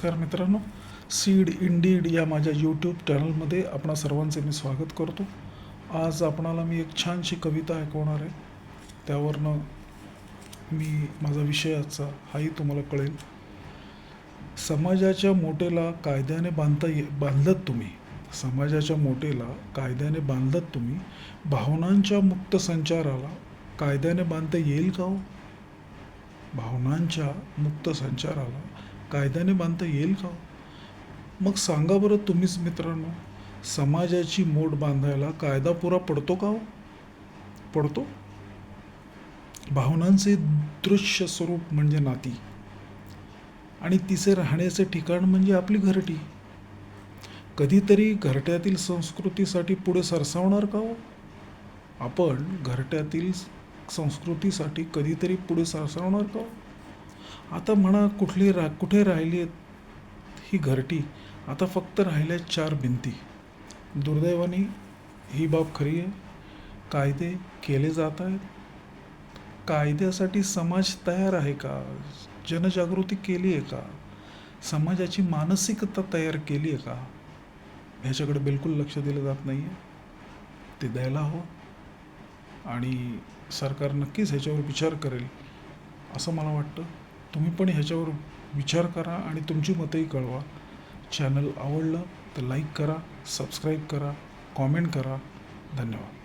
नमस्कार मित्रांनो seed Indeed या माझ्या यूट्यूब चॅनलमध्ये आपणा सर्वांचे मी स्वागत करतो. आज आपणाला मी एक छानशी कविता ऐकवणार आहे. त्यावरनं मी माझा विषय आजचा हाही तुम्हाला कळेल. समाजाच्या मोटेला कायद्याने बांधता ये बांधलत तुम्ही. समाजाच्या मोटेला कायद्याने बांधलत तुम्ही. भावनांच्या मुक्त संचाराला कायद्याने बांधता येईल का हो? भावनांच्या मुक्त संचाराला कायद्याने बांधता येईल का? मग सांगा बरं तुम्हीच मित्रांनो समाजाची मोड बांधायला कायदा पुरा पडतो का हो? पडतो. भावनांचे दृश्य स्वरूप म्हणजे नाती. आणि तिचे राहण्याचे ठिकाण म्हणजे आपली घरटी. कधीतरी घरट्यातील संस्कृतीसाठी पुढे सरसावणार का हो? आपण घरट्यातील संस्कृतीसाठी कधीतरी पुढे सरसावणार का हो? आता म्हणा कुठली रा कुठे राहिली ही घरटी? आता फक्त राहिल्या चार भिंती. दुर्दैवाने ही बाब खरी आहे. कायदे केले जात आहेत. कायद्यासाठी समाज तयार आहे का? जनजागृती केली आहे का? समाजाची मानसिकता तयार केली आहे का? ह्याच्याकडे बिलकुल लक्ष दिलं जात नाही आहे ते द्यायला हवं. आणि सरकार नक्कीच ह्याच्यावर विचार करेल असं मला वाटतं. तुम्ही पण ह्याच्यावर विचार करा आणि तुमची मतंही कळवा. चॅनल आवडलं तर लाईक करा सबस्क्राईब करा कॉमेंट करा. धन्यवाद.